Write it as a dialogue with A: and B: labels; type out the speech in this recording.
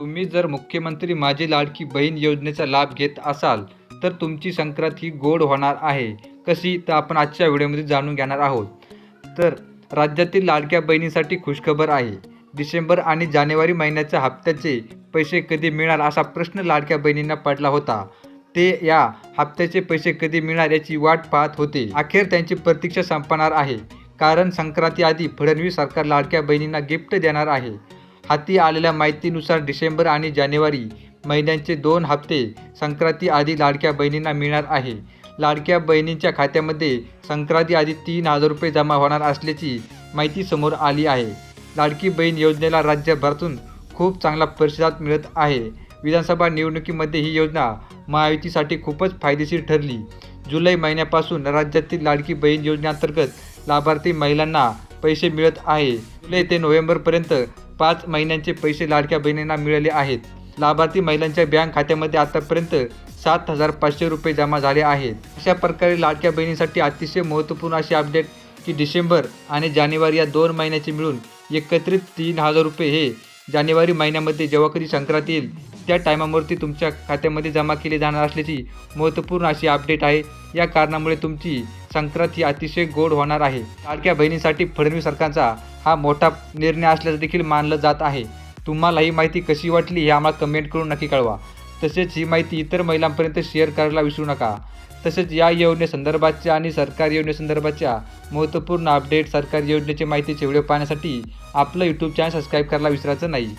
A: तुम्ही जर मुख्यमंत्री माझी लाडकी बहीण योजनेचा लाभ घेत असाल तर तुमची संक्रांत ही गोड होणार आहे कशी तर आपण आजच्या व्हिडिओमध्ये जाणून घेणार आहोत. तर राज्यातील लाडक्या बहिणीसाठी खुशखबर आहे. डिसेंबर आणि जानेवारी महिन्याच्या हप्त्याचे पैसे कधी मिळणार असा प्रश्न लाडक्या बहिणींना पडला होता. ते या हप्त्याचे पैसे कधी मिळणार याची वाट पाहत होते. अखेर त्यांची प्रतीक्षा संपणार आहे. कारण संक्रांतीआधी फडणवीस सरकार लाडक्या बहिणींना गिफ्ट देणार आहे. हाती आलेल्या माहितीनुसार डिसेंबर आणि जानेवारी महिन्यांचे दोन हप्ते संक्रांती आधी लाडक्या बहिणींना मिळणार आहे. लाडक्या बहिणींच्या खात्यामध्ये संक्रांती आधी तीन हजार रुपये जमा होणार असल्याची माहिती समोर आली आहे. लाडकी बहीण योजनेला राज्यभरातून खूप चांगला प्रतिसाद मिळत आहे. विधानसभा निवडणुकीमध्ये ही योजना महायुतीसाठी खूपच फायदेशीर ठरली. जुलै महिन्यापासून राज्यातील लाडकी बहीण योजनेअंतर्गत लाभार्थी महिलांना पैसे मिळत आहे. जुलै ते नोव्हेंबरपर्यंत पाच महिन्यांचे पैसे लाडक्या बहिणींना मिळाले आहेत. लाभार्थी महिलांच्या बँक खात्यामध्ये आतापर्यंत सात हजार पाचशे रुपये जमा झाले आहेत. अशा प्रकारे लाडक्या बहिणीसाठी अतिशय महत्त्वपूर्ण अशी अपडेट की डिसेंबर आणि जानेवारी या दोन महिन्याचे मिळून एकत्रित तीन हजार रुपये हे जानेवारी महिन्यामध्ये जेव्हा कधी संक्रांती येईल त्या टायमावरती तुमच्या खात्यामध्ये जमा केली जाणार असल्याची महत्त्वपूर्ण अशी अपडेट आहे. या कारणामुळे तुमची संक्रांत ही अतिशय गोड होणार आहे. लाडक्या बहिणीसाठी फडणवीस सरकारचा हा मोठा निर्णय असल्याचं देखील मानलं जात आहे. तुम्हाला ही माहिती कशी वाटली हे आम्हाला कमेंट करून नक्की कळवा. तसेच ही माहिती इतर महिलांपर्यंत शेअर करायला विसरू नका. तसेच या योजनेसंदर्भातच्या आणि सरकारी योजनेसंदर्भातच्या महत्त्वपूर्ण अपडेट सरकारी योजनेची माहितीचे व्हिडिओ पाहण्यासाठी आपलं यूट्यूब चॅनल सबस्क्राईब करायला विसरायचं नाही.